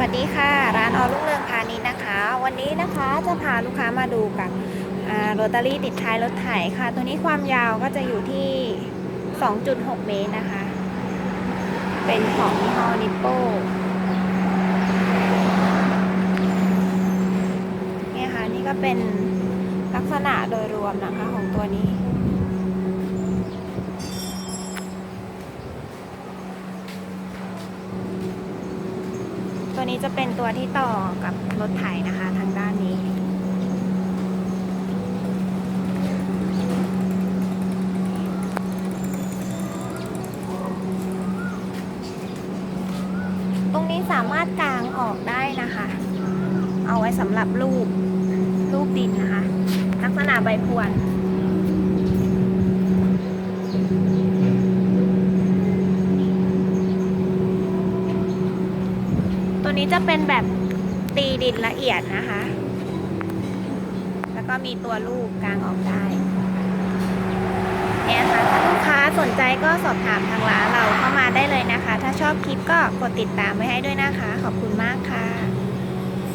วัสดีค่ะ ร้านออรุ่งเรืองพาณิชย์นะคะ วันนี้นะคะจะพาลูกค้ามาดูกับโรตารี่ติดท้ายรถไถค่ะ ตัวนี้ความยาวก็จะอยู่ที่ 2.6 เมตรนะคะ เป็นของยี่ห้อนิปโป้เนี่ยค่ะ นี่ก็เป็นลักษณะโดยรวมนะคะของตัวนี้ ตัวนี้จะเป็นตัวที่ต่อกับรถไถนะคะทางด้านนี้ ตรงนี้สามารถกางออกได้นะคะ เอาไว้สำหรับลูกลูกดินนะคะ ลักษณะใบพวน ตัวนี้จะเป็นแบบตีดินละเอียดนะคะ แล้วก็มีตัวลูกกลางออกได้เนี่ยค่ะถ้าลูกค้าสนใจก็สอบถามทางร้านเราเข้ามาได้เลยนะคะ ถ้าชอบคลิปก็กดติดตามไว้ให้ด้วยนะคะ ขอบคุณมากค่ะ